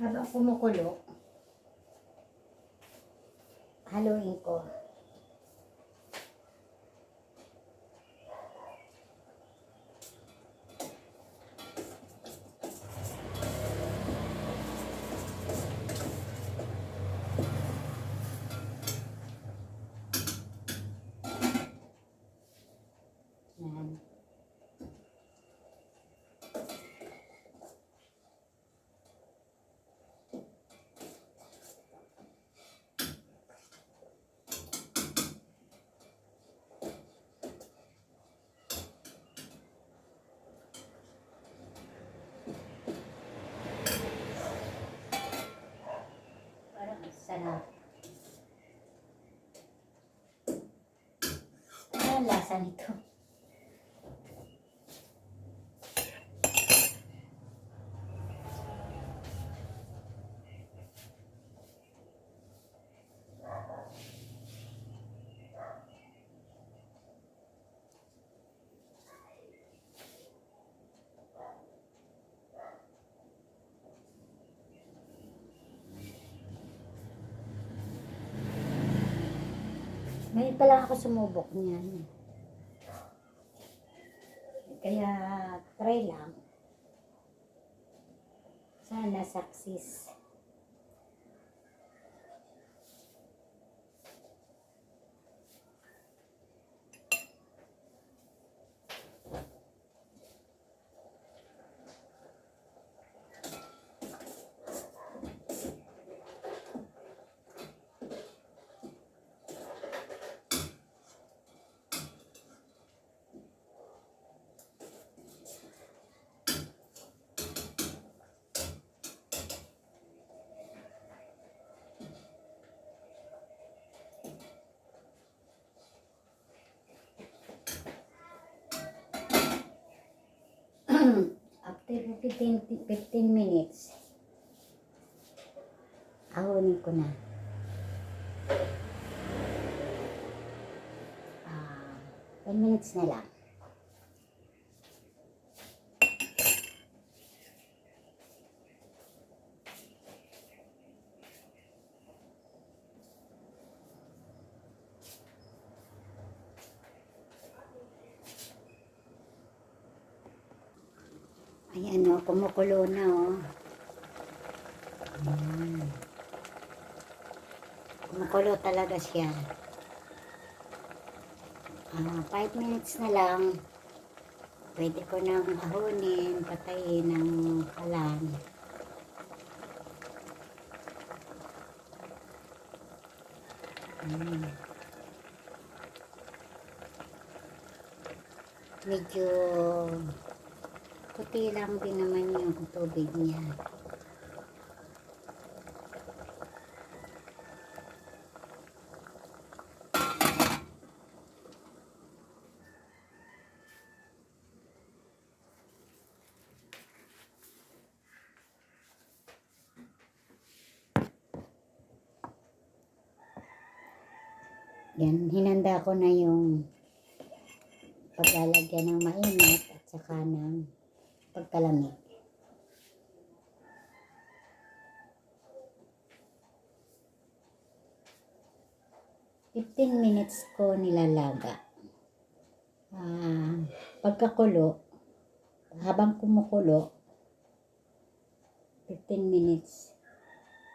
Habang kumukulo, haluin ko. Yan. Parang ang sarap. Ano ang lasa nito? Ngayon pa lang ako sumubok niyan. Kaya try lang. Sana success. 15, 15 minutes, ahunin ko na. Ah, 10 minutes na lang. Ayan o, kumukulo na o. Ayan. Kumukulo talaga siya. Ah, 5 minutes na lang. Pwede ko nang ahunin, patayin ng kalan. Ayan. Medyo puti lang din naman yung tubig niya. Yan, hinanda ko na yung paglalagyan ng mainit at saka ng pagkalamig. Fifteen minutes ko nilalaga. Ah, pagkakulo, habang kumukulo, 15 minutes.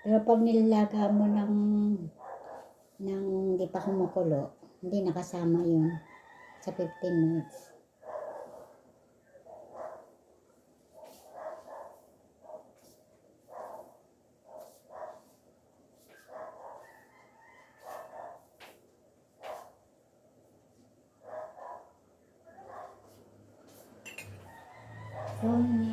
Pero pag nilalaga mo ng ng hindi pa kumukulo, hindi nakasama yun sa 15 minutes. Oh.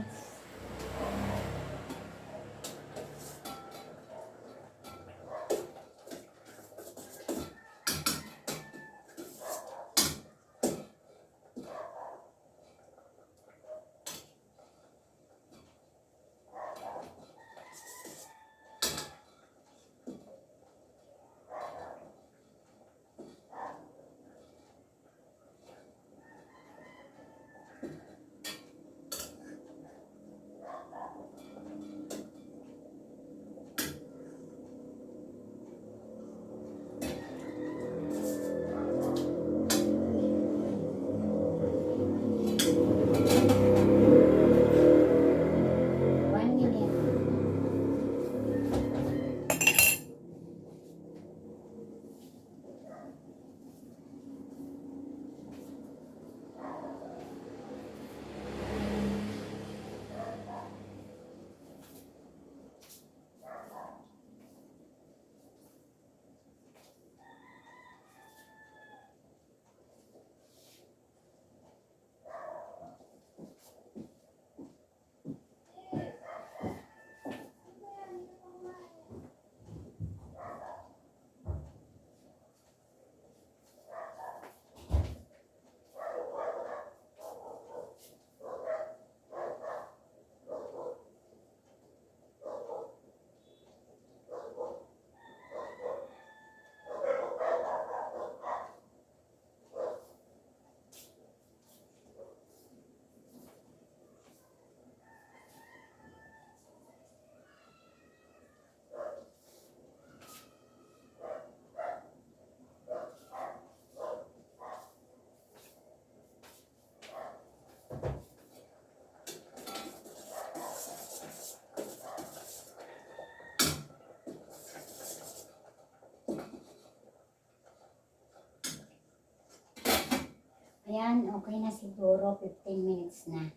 Ayan, okay na siguro. 15 minutes na.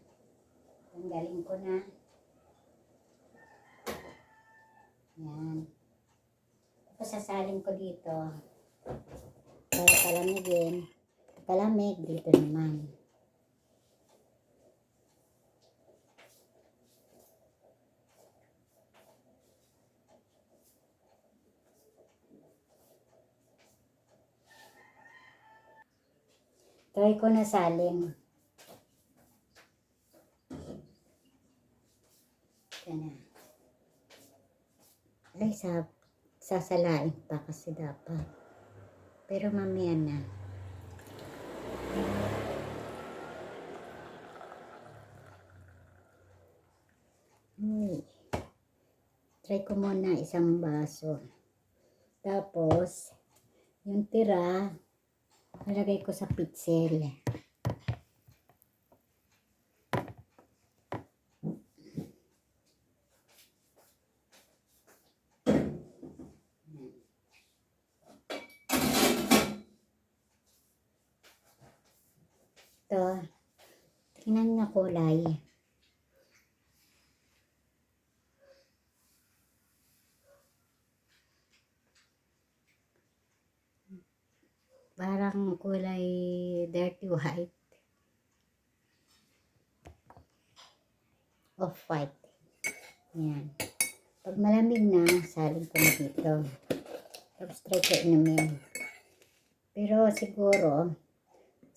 Tanggalin ko na. Ayan. Tapos ko dito. Para palamigin. Palamig dito naman. Try ko na salin. Yan na. Ay, sa, sasalain pa kasi dapat. Pero mamaya na. Uy. Try ko muna isang baso. Tapos, yung tira, nalagay ko sa pitsil. Ito, tingnan nga kulay. Parang kulay dirty white. Off-white. Yan. Pag malamig na, salin ko na dito. Tapos try ko inumin. Pero siguro,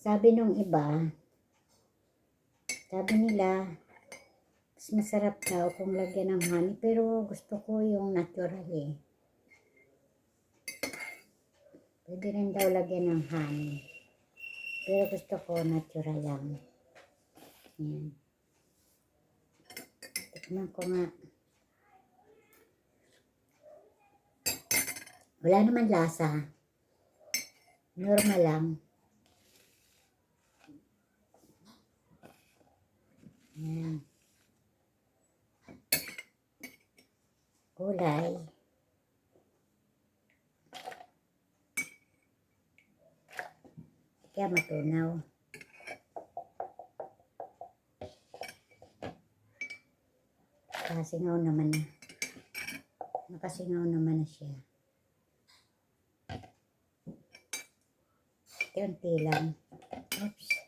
sabi nung iba, sabi nila, mas masarap daw kung lagyan ng honey. Pero gusto ko yung natural eh. Rin daw lagyan ng honey. Pero gusto ko natural lang. Yan. Tikman ko nga. Wala naman lasa. Normal lang. Yan. Kulay. Kaya matunaw. Nakasingaw naman na. Nakasingaw naman na siya. Kunti lang. Oops.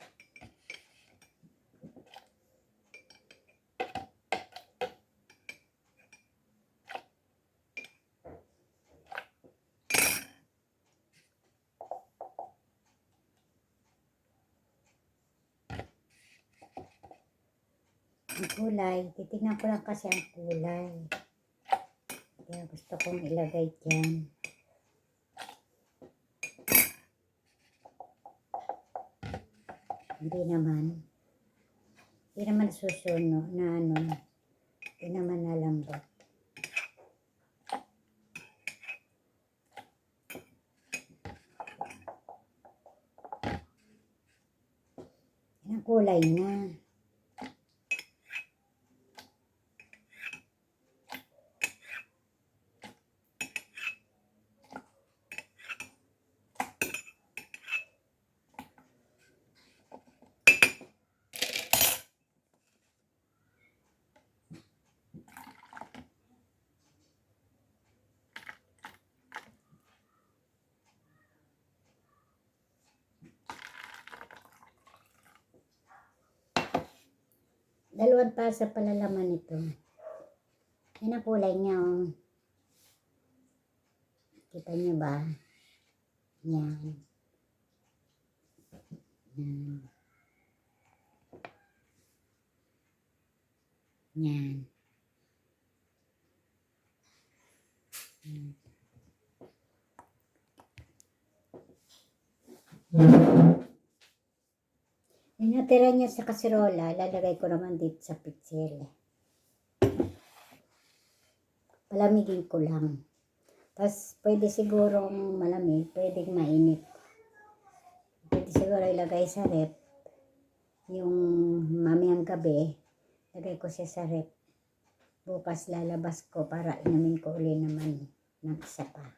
Ang kulay, titignan ko lang kasi ang kulay. Kaya gusto kong ilagay dyan. Hindi naman. Hindi naman susuno na ano. Hindi naman nalambot. Yan kulay na. Dalawang tasa pala laman ito. Yan ang kulay niya. Oh. Kita niyo ba? Yan. Yan. Yan. Yan. Yung natira niya sa kaserola, lalagay ko naman dito sa pitsil. Palamigin ko lang. Tapos, pwede sigurong malamig, pwedeng mainit. Pwede siguro ilagay sa rep. Yung mamayang gabi, lagay ko siya sa rep. Bukas lalabas ko para inumin ko uli naman ng isa pa.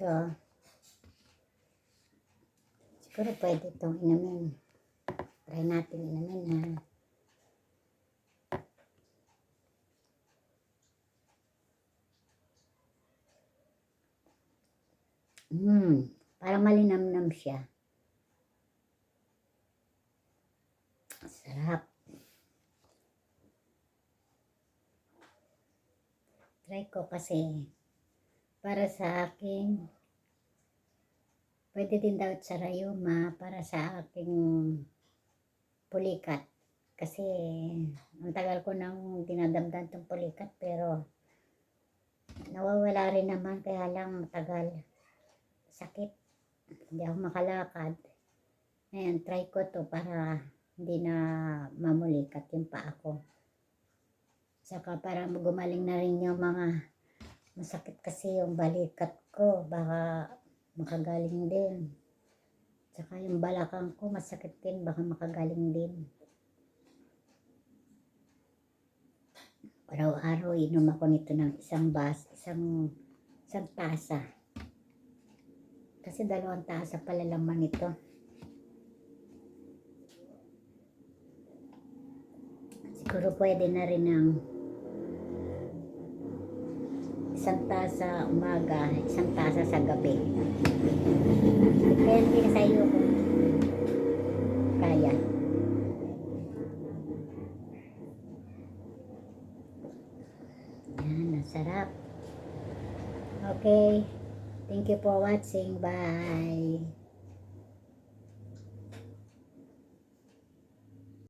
Ito. Pero pwede itong inumin. Try natin inumin ha. Hmm, parang malinamnam siya. Sarap. Try ko kasi para sa akin pwede din daw sa rayuma para sa aking pulikat. Kasi ang tagal ko nang dinadamdan tong pulikat pero nawawala rin naman kaya lang matagal. Sakit. Hindi ako makalakad. Ngayon, try ko to para hindi na mamulikat yung paa ko. Saka para gumaling na rin yung mga masakit kasi yung balikat ko. Baka makagaling din. Saka yung balakang ko masakit din. Baka makagaling din. Araw-araw inom ako nito ng isang bas, isang, isang tasa. Kasi dalawang tasa pala laman ito. Siguro pwede na rin ng isang tasa umaga, isang tasa sa gabi. Sa iyo kung kaya. Yan, nasarap. Okay. Thank you for watching. Bye.